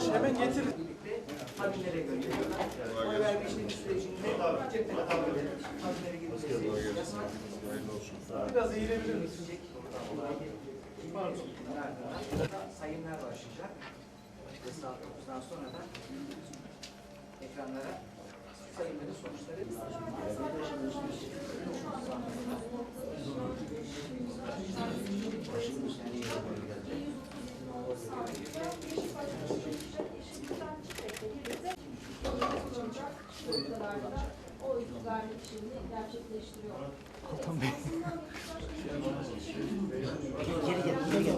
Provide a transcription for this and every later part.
Vatandaş hemen getirin. Kabinlere gönderiyorlar. Oy verme işlemi sürecinde cepte kabinlere yasak. Biraz eğilebilir misin? Sayımlar başlayacak. Saat 9'dan sonra da ekranlara sayımların sonuçları o iktidarın işini gerçekleştiriyor. geri gel, geri gel.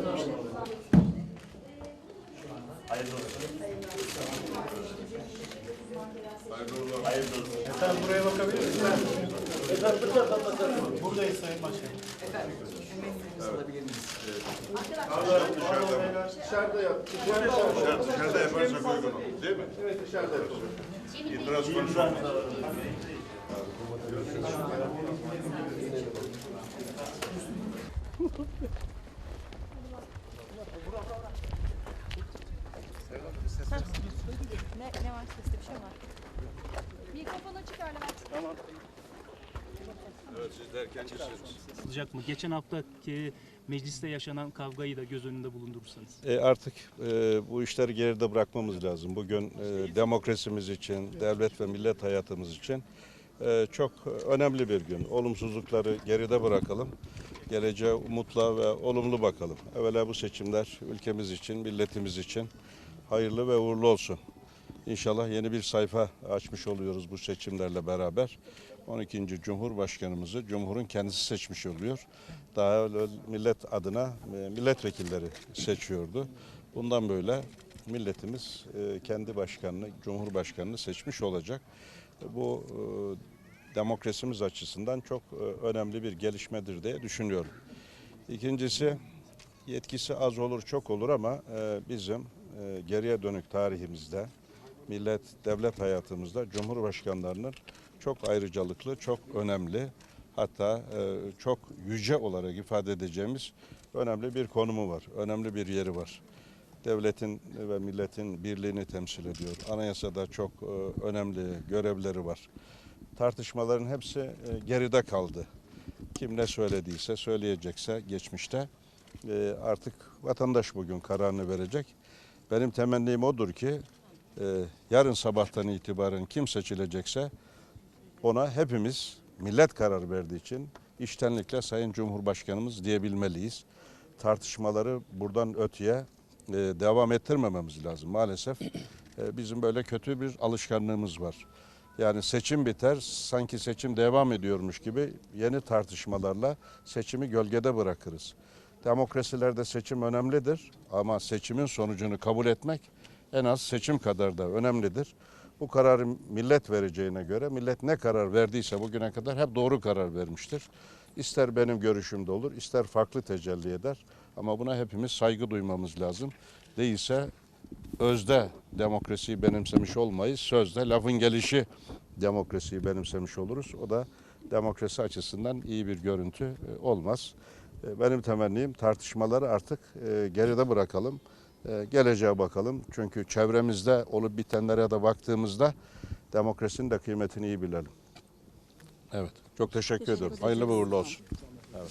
Efendim buraya bakabilir misiniz? Efendim lütfen kapatın. Buradayız Sayın Başkanım. Efendim, emeğinizi alabilir miyiz? Dışarıda yap. Dışarıda Dışarı- Dışarıda yaparsak uygun olur. Değil mi? Evet dışarıda yapalım. İtiraz konuşalım. Ne, ne var seste bir şey var. Mikrofon açık Erlevent. Evet siz. Olacak mı? Geçen haftaki mecliste yaşanan kavgayı da göz önünde bulundurursanız. E, artık e, bu işleri geride bırakmamız lazım. Bugün e, demokrasimiz için, devlet ve millet hayatımız için e, çok önemli bir gün. Olumsuzlukları geride bırakalım. Geleceğe umutla ve olumlu bakalım. Evvela bu seçimler ülkemiz için, milletimiz için hayırlı ve uğurlu olsun. İnşallah yeni bir sayfa açmış oluyoruz bu seçimlerle beraber. 12. Cumhurbaşkanımızı Cumhur'un kendisi seçmiş oluyor. Daha millet adına e, milletvekilleri seçiyordu. Bundan böyle milletimiz e, kendi başkanını, Cumhurbaşkanını seçmiş olacak. Bu e, demokrasimiz açısından çok önemli bir gelişmedir diye düşünüyorum. İkincisi yetkisi az olur çok olur ama bizim geriye dönük tarihimizde millet devlet hayatımızda cumhurbaşkanlarının çok ayrıcalıklı, çok önemli hatta e, çok yüce olarak ifade edeceğimiz önemli bir konumu var. Önemli bir yeri var. Devletin ve milletin birliğini temsil ediyor. Anayasada çok e, önemli görevleri var. Tartışmaların hepsi e, geride kaldı. Kim ne söylediyse, söyleyecekse geçmişte artık vatandaş bugün kararını verecek. Benim temennim odur ki e, yarın sabahtan itibaren kim seçilecekse ona hepimiz millet karar verdiği için iştenlikle Sayın Cumhurbaşkanımız diyebilmeliyiz. Tartışmaları buradan öteye e, devam ettirmememiz lazım. Maalesef e, bizim böyle kötü bir alışkanlığımız var. Yani seçim biter, sanki seçim devam ediyormuş gibi yeni tartışmalarla seçimi gölgede bırakırız. Demokrasilerde seçim önemlidir ama seçimin sonucunu kabul etmek en az seçim kadar da önemlidir. Bu kararı millet vereceğine göre millet ne karar verdiyse bugüne kadar hep doğru karar vermiştir. İster benim görüşümde olur, ister farklı tecelli eder ama buna hepimiz saygı duymamız lazım. Değilse özde demokrasiyi benimsemiş olmayız, sözde lafın gelişi demokrasiyi benimsemiş oluruz. O da demokrasi açısından iyi bir görüntü e, olmaz. E, Benim temennim tartışmaları artık e, geride bırakalım. E, Geleceğe bakalım. Çünkü çevremizde olup bitenlere de baktığımızda demokrasinin de kıymetini iyi bilelim. Evet. Çok teşekkür, ediyorum. Hayırlı ve uğurlu olsun. Evet.